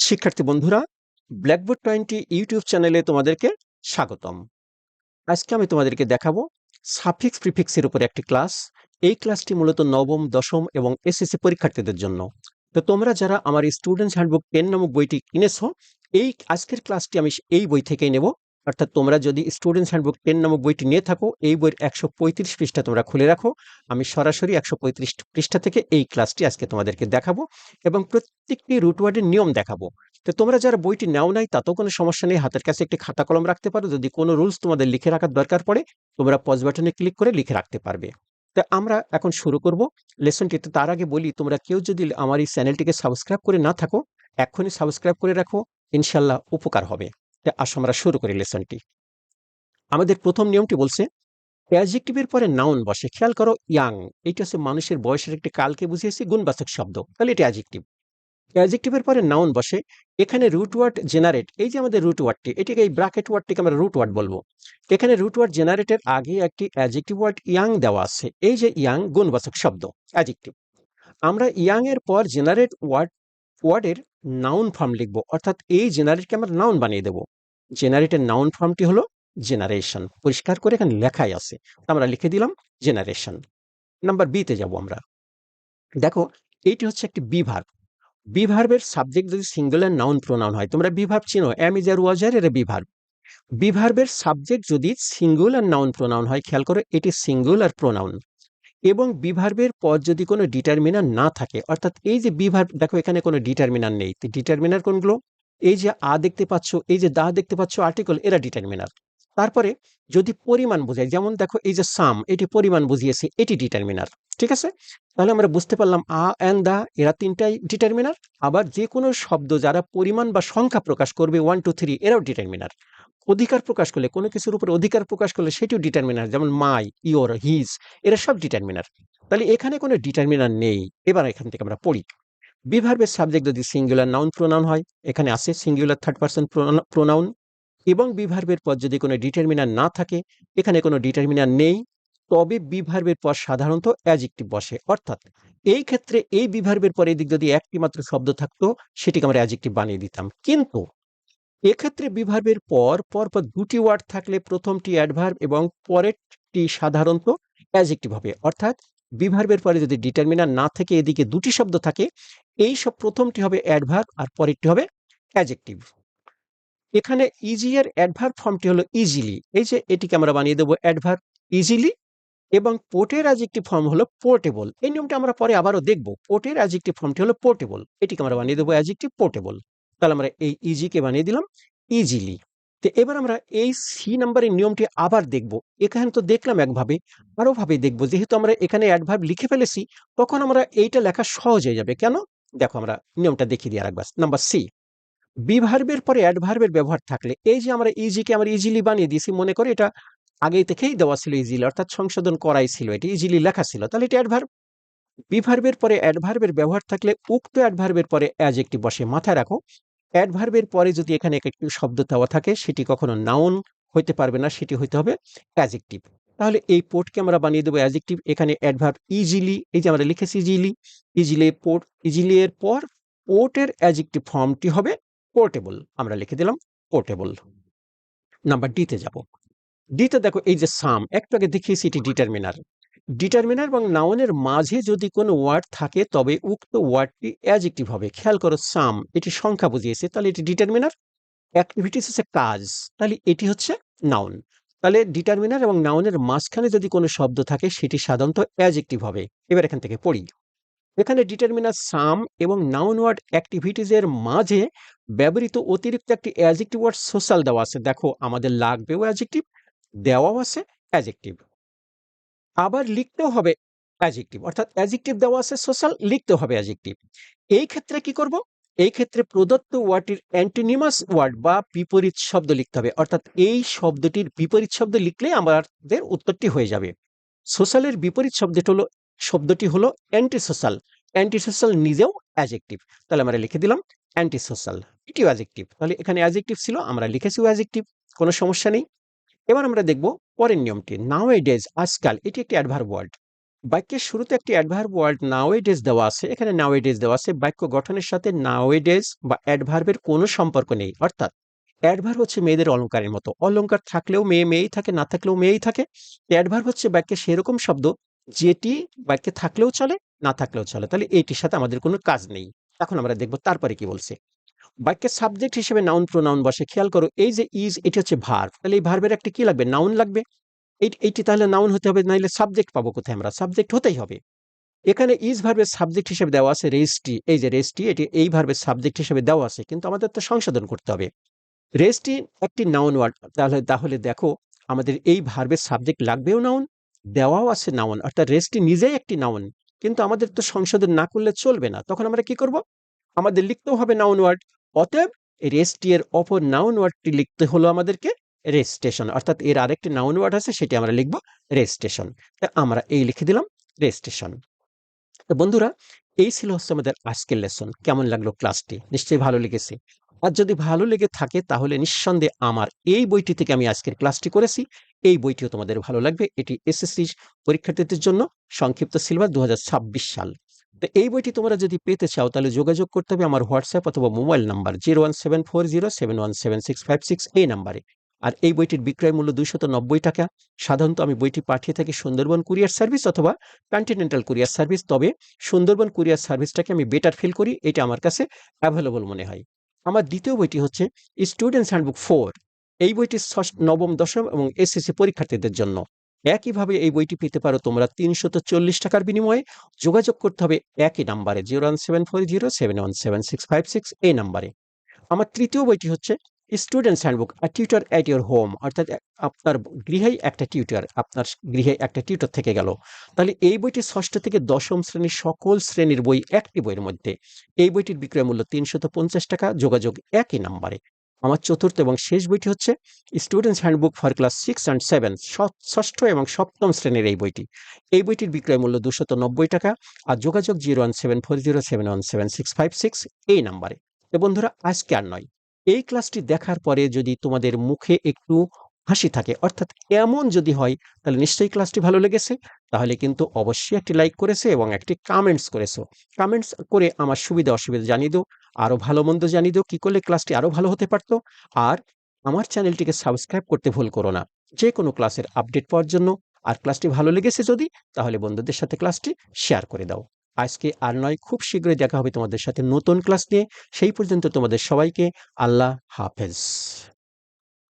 শিক্ষার্থী বন্ধুরা blackboard twenty YouTube চ্যানেলে তোমাদেরকে স্বাগতম। আজকে আমি তোমাদেরকে দেখাবো সাফিক্স প্রিফিক্সের উপর একটি ক্লাস এই ক্লাসটি মূলত নবম, দশম এবং এসএসসি পরীক্ষার্থীদের জন্য। তো তোমরা যারা আমার স্টুডেন্টস হ্যান্ডবুক টেন নামক বইটি কিনেছো, এই আজকের ক্লাসটি আমি এই বই থেকেই নেব। অর্থাৎ তোমরা যদি স্টুডেন্টস হ্যান্ডবুক টেন নামক বইটি নিয়ে থাকো, এই বইয়ের একশো পঁয়ত্রিশ পৃষ্ঠা তোমরা খুলে রাখো। আমি সরাসরি একশো পঁয়ত্রিশ পৃষ্ঠা থেকে এই ক্লাসটি আজকে তোমাদেরকে দেখাবো এবং প্রত্যেকটি রুটওয়ার্ডের নিয়ম দেখাবো। তো তোমরা যারা বইটি নাও নাই, তাতেও কোনো সমস্যা নেই। হাতের কাছে একটি খাতা কলম রাখতে পারো। যদি কোনো রুলস তোমাদের লিখে রাখার দরকার পড়ে, তোমরা পজ বাটনে ক্লিক করে লিখে রাখতে পারবে। তো আমরা এখন শুরু করব। লেসনটি তো তার আগে বলি, তোমরা কেউ যদি আমার এই চ্যানেলটিকে সাবস্ক্রাইব করে না থাকো, এখনই সাবস্ক্রাইব করে রাখো। ইনশাল্লাহ উপকার হবে। তো আসো আমরা শুরু করি লেসনটি। আমাদের প্রথম নিয়মটি বলছে, অ্যাডজেক্টিভের পরে নাউন বসে। খেয়াল করো ইয়াং এইটা হচ্ছে মানুষের বয়সের একটি কালকে বুঝিয়েছি, গুণবাচক শব্দ। তাহলে এটা অ্যাডজেক্টিভ অ্যাডজেক্টিভের পরে নাউন বসে, এখানে রুট ওয়ার্ড জেনারেট এই যে আমাদের রুট ওয়ার্ডটি এটিকে এই ব্রাকেট ওয়ার্ডটিকে আমরা রুট ওয়ার্ড বলব। এখানে রুট ওয়ার্ড জেনারেটের আগে একটি অ্যাডজেক্টিভ ওয়ার্ড ইয়াং দেওয়া আছে, এই যে ইয়াং গুণবাচক শব্দ অ্যাডজেক্টিভ আমরা ইয়াং এর পর জেনারেট ওয়ার্ড ওয়ার্ডের নাউন ফর্ম লিখব। অর্থাৎ এই জেনারেটকে আমরা নাউন বানিয়ে দেব। জেনারেটের নাউন ফর্মটি হলো জেনারেশন পরিষ্কার করে এখানে লেখাই আছে। আমরা লিখে দিলাম জেনারেশন নাম্বার বিতে যাব আমরা। দেখো, এইটি হচ্ছে একটি বিভাগ। বিভার্বের সাবজেক্ট যদি সিঙ্গুলার নাউন প্রোনাউন হয়, তোমরা বিভার্ব চিনো? Am is are was were এর বিভার্ব বিভার্বের সাবজেক্ট যদি সিঙ্গুলার নাউন প্রোনাউন হয়, খেয়াল করো, এটি সিঙ্গুল আর প্রোনাউন এবং বিভার্বের পর যদি কোনো ডিটারমিনার না থাকে, অর্থাৎ এই যে বিভার্ব দেখো এখানে কোনো ডিটারমিনার নেই। ডিটারমিনার কোনগুলো? এই যে আ দেখতে পাচ্ছ, এই যে দা দেখতে পাচ্ছ আর্টিকেল এরা ডিটারমিনার তারপরে যদি পরিমাণ বোঝায়, যেমন দেখো এই যে সাম এটি পরিমাণ বুঝিয়েছে, এটি ডিটারমিনার ঠিক আছে? তাহলে আমরা বুঝতে পারলাম আ অ্যান্ড দা, এরা তিনটাই ডিটারমিনার আবার যে কোনো শব্দ যারা পরিমাণ বা সংখ্যা প্রকাশ করবে ওয়ান টু থ্রি এরাও ডিটারমিনার অধিকার প্রকাশ করলে, কোনো কিছুর উপর অধিকার প্রকাশ করলে সেটিও ডিটারমিনার যেমন মাই ইওর হিজ এরা সব ডিটারমিনার তাহলে এখানে কোনো ডিটারমিনার নেই। এবার এখান থেকে আমরা পড়ি। বিভার্বের সাবজেক্ট যদি সিঙ্গুলার নাউন প্রোনাউন হয়, এখানে আছে সিঙ্গুলার থার্ড পার্সন প্রোনাউন এবং বিভার্বের পর যদি কোনো ডিটারমিনার না থাকে, এখানে কোনো ডিটারমিনার নেই, তবে বিভার্বের পর সাধারণত অ্যাজেক্টিভ বসে। অর্থাৎ এই ক্ষেত্রে এই বিভার্বের পর এদিক যদি একটি মাত্র শব্দ থাকতো, সেটিকে আমরা অ্যাজেক্টিভ বানিয়ে দিতাম। কিন্তু এক্ষেত্রে বিভার্বের পর, পরপর দুটি ওয়ার্ড থাকলে প্রথমটি অ্যাডভার্ব এবং পরেরটি সাধারণত অ্যাজেক্টিভ হবে। অর্থাৎ বিভার্বের পরে যদি ডিটারমিনার না থেকে এদিকে দুটি শব্দ থাকে, এই সব প্রথমটি হবে অ্যাডভার্ব আর পরেরটি হবে অ্যাজেক্টিভ এখানে ইজি এর অ্যাডভার্ব ফর্মটি হলো ইজিলি। এই যে এটিকে আমরা বানিয়ে দেবো অ্যাডভার্ব ইজিলি এবং পোর্টের অ্যাজেক্টিভ ফর্ম হলো পোর্টেবল। এই নিয়মটা আমরা পরে আবারও দেখব। পোর্টের অ্যাজেক্টিভ ফর্মটি হলো পোর্টেবল। এটিকে আমরা বানিয়ে দেবো অ্যাজেক্টিভ পোর্টেবল। তাহলে আমরা এই ইজিকে বানিয়ে দিলাম ইজিলি তো এবার আমরা এই সি নাম্বারের নিয়মটি আবার দেখব। এখানে তো দেখলাম একভাবে আরও ভাবে দেখব। যেহেতু আমরা এখানে অ্যাডভার্ব লিখে ফেলেছি, তখন আমরা এইটা লেখা সহজ হয়ে যাবে। কেন? দেখো আমরা নিয়মটা দেখিয়ে দিই আরেকবার। নাম্বার সি বিভার্বের পরে অ্যাডভার্বের ব্যবহার থাকলে, এই যে আমরা ইজিকে আমরা ইজিলি বানিয়ে দিয়েছি, মনে করে এটা আগে থেকেই দেওয়া ছিল ইজিলি অর্থাৎ সংশোধন করাই ছিল, এটি ইজিলি লেখা ছিল। তাহলে এটা অ্যাডভার্ব বিভার্বের পরে অ্যাডভার্বের ব্যবহার থাকলে উক্ত অ্যাডভার্বের পরে অ্যাজেক্টিভ বসে। মাথায় রাখো অ্যাডভার্বের পরে যদি এখানে একটি শব্দ দেওয়া থাকে, সেটি কখনো নাউন হইতে পারবে না, সেটি হইতে হবে অ্যাজেক্টিভ তাহলে এই পোর্টকে আমরা বানিয়ে দেবো অ্যাজেক্টিভ এখানে অ্যাডভার্ব ইজিলি এই যে আমরা লিখেছি ইজিলি ইজিলি পোর্ট ইজিলি এর পর পোর্টের অ্যাজেক্টিভ ফর্মটি হবে পোর্টেবল আমরা লিখে দিলাম পোর্টেবল নাম্বার ডিতে যাব। ডিতে দেখো এই যে সাম একটু আগে দেখিয়েছি এটি ডিটারমিনার ডিটারমিনার এবং নাউনের মাঝে যদি কোনো ওয়ার্ড থাকে, তবে উক্ত ওয়ার্ডটি অ্যাজেক্টিভ হবে। খেয়াল করো সাম এটি সংখ্যা বুঝিয়েছে। তাহলে এটি ডিটারমিনার অ্যাক্টিভিটিস হচ্ছে কাজ। তাহলে এটি হচ্ছে নাউন তাহলে ডিটারমিনার এবং নাউনের মাঝখানে যদি কোনো শব্দ থাকে, সেটি সাধারণত অ্যাজেক্টিভ হবে। এবার এখান থেকে পড়ি। এখানে ডিটারমিনার সাম এবং নাউন ওয়ার্ড অ্যাক্টিভিটিজের মাঝে ব্যবহৃত অতিরিক্ত একটি অ্যাজেক্টিভ ওয়ার্ড সোশ্যাল দেওয়া আছে। দেখো, আমাদের লাগবেও অ্যাজেক্টিভ দেওয়াও আছে অ্যাজেক্টিভ আবার লিখতেও হবে অ্যাজেক্টিভ অর্থাৎ অ্যাজেক্টিভ দেওয়া আছে সোশ্যাল লিখতে হবে অ্যাজেক্টিভ এই ক্ষেত্রে কি করব? এই ক্ষেত্রে প্রদত্ত ওয়ার্ডটির অ্যান্টিনিমাস ওয়ার্ড বা বিপরীত শব্দ লিখতে হবে। অর্থাৎ এই শব্দটির বিপরীত শব্দ লিখলে আমাদের উত্তরটি হয়ে যাবে। সোশ্যালের বিপরীত শব্দটি হলো শব্দটি হলো অ্যান্টি সোশ্যাল অ্যান্টি সোশ্যাল নিজেও অ্যাজেক্টিভ তাহলে আমরা লিখে দিলাম অ্যান্টি সোশ্যাল এটিও অ্যাজেক্টিভ তাহলে এখানে অ্যাজেক্টিভ ছিল, আমরা লিখেছিও অ্যাজেক্টিভ কোনো সমস্যা নেই। এবার আমরা দেখব পরের নিয়মটি। নাও ডেজ আজকাল এটি একটি অ্যাডভার্ব ওয়ার্ড বাক্যের শুরুতে একটি অ্যাডভার্ব ওয়ার্ড নাওয়েডেজ দেওয়া আছে। এখানে নাওয়েডেজ দেওয়া আছে। বাক্য গঠনের সাথে নাওয়েডেজ বা অ্যাডভার্বের কোনো সম্পর্ক নেই। অর্থাৎ অ্যাডভার্ব হচ্ছে মেয়েদের অলঙ্কারের মতো। অলংকার থাকলেও মেয়ে মেয়েই থাকে, না থাকলেও মেয়েই থাকে। অ্যাডভার্ব হচ্ছে বাক্যে সেরকম শব্দ যেটি বাক্যে থাকলেও চলে, না থাকলেও চলে। তাহলে এইটির সাথে আমাদের কোনো কাজ নেই। এখন আমরা দেখব তারপরে কি বলছে। বাক্যের সাবজেক্ট হিসেবে নাউন প্রোনাউন বসে, খেয়াল করো, এই যে ইজ এটি হচ্ছে ভার্ব তাহলে এই ভার্বের একটা কি লাগবে? নাউন লাগবে। এই- এইটি তাহলে নাউন হতে হবে, নাইলে সাবজেক্ট পাবো কোথায় আমরা? সাবজেক্ট হতেই হবে। এখানে ইজ ভার্বের সাবজেক্ট হিসেবে দেওয়া আছে রেস্টি এই যে রেস্টি এটি এই ভার্বের সাবজেক্ট হিসেবে দেওয়া আছে, কিন্তু আমাদের তো সংশোধন করতে হবে। রেস্টি একটি নাউন ওয়ার্ড তাহলে তাহলে দেখো, আমাদের এই ভার্বের সাবজেক্ট লাগবেও নাউন দেওয়াও আছে নাউন অর্থাৎ রেস্টি নিজেই একটি নাউন কিন্তু আমাদের তো সংশোধন না করলে চলবে না। তখন আমরা কি করব? আমাদের লিখতেও হবে নাউন ওয়ার্ড অতএব রেস্টি এর অপর নাউন ওয়ার্ডটি লিখতে হলো আমাদেরকে রেস্টেশন অর্থাৎ এর আরেকটি নাউন ওয়ার্ড আছে, সেটি আমরা লিখব রেস্টেশন আমরা এই লিখে দিলাম রেস্টেশন তো বন্ধুরা, এই ছিল হচ্ছে আমাদের আজকের লেসন কেমন লাগল ক্লাসটি নিশ্চয়ই ভালো লেগেছে। আর যদি ভালো লেগে থাকে, তাহলে নিঃসন্দেহে আমার এই বইটি থেকে আমি আজকের ক্লাসটি করেছি। এই বইটিও তোমাদের ভালো লাগবে। এটি এসএসসি পরীক্ষার্থীদের জন্য সংক্ষিপ্ত সিলেবাস দু হাজার ছাব্বিশ সাল। তো এই বইটি তোমরা যদি পেতে চাও, তাহলে যোগাযোগ করতে হবে আমার হোয়াটসঅ্যাপ অথবা mobile number zero one seven four zero seven one seven six five six এই নাম্বারে আর এই বইটির বিক্রয় মূল্য দুইশত নব্বই টাকা। সাধারণত আমি বইটি পাঠিয়ে থাকি সুন্দরবন কুরিয়ার সার্ভিস অথবা কন্টিনেন্টাল কুরিয়ার সার্ভিস। তবে সুন্দরবন কুরিয়ার সার্ভিসটাকে আমি বেটার ফিল করি, এটা আমার কাছে অ্যাভেলেবল মনে হয়। আমার দ্বিতীয় বইটি হচ্ছে স্টুডেন্টস হ্যান্ডবুক ফোর এই বইটি ষষ্ঠ নবম দশম এবং এসএসসি পরীক্ষার্থীদের জন্য। একইভাবে এই বইটি পেতে পারো তোমরা তিনশত চল্লিশ টাকার বিনিময়ে। যোগাযোগ করতে হবে একই নাম্বারে, zero one seven four zero, seven one seven six five six এই নাম্বারে। আমার তৃতীয় বইটি হচ্ছে students handbook, a tutor at your home. অর্থাৎ আপনার গৃহেই একটা টিউটার, আপনার গৃহে একটা টিউটার থেকে গেল। তাহলে এই বইটি ষষ্ঠ থেকে দশম শ্রেণির সকল শ্রেণির বই একটি বইয়ের মধ্যে। এই বইটির বিক্রয় মূল্য তিনশত পঞ্চাশ টাকা, যোগাযোগ একই নাম্বারে। আমার চতুর্থ এবং শেষ বইটি হচ্ছে students handbook for class six and seven ষষ্ঠ এবং সপ্তম শ্রেণির এই বইটি। এই বইটির বিক্রয় মূল্য দুশত নব্বই টাকা আর যোগাযোগ zero one seven four zero seven one seven six five six এই নাম্বারে। তো বন্ধুরা, আজকে আর নয়। এই ক্লাসটি দেখার পরে যদি তোমাদের মুখে একটু হাসি থাকে, অর্থাৎ এমন যদি হয়, তাহলে নিশ্চয়ই ক্লাসটি ভালো লেগেছে। তাহলে কিন্তু অবশ্যই একটি লাইক করেছে এবং একটি কামেন্টস করেছ। কামেন্টস করে আমার সুবিধা অসুবিধা জানিয়ে দাও। আরও ভালো মন্দ জানিয়ে দিও, কী করলে ক্লাসটি আরও ভালো হতে পারতো। আর আমার চ্যানেলটিকে সাবস্ক্রাইব করতে ভুল করো না। যে কোনো ক্লাসের আপডেট পাওয়ার জন্য আর ক্লাসটি ভালো লেগেছে যদি, তাহলে বন্ধুদের সাথে ক্লাসটি শেয়ার করে দাও। আজকে আর নয়, খুব শীঘ্রই দেখা হবে তোমাদের সাথে নতুন ক্লাস নিয়ে। সেই পর্যন্ত তোমাদের সবাইকে আল্লাহ হাফেজ।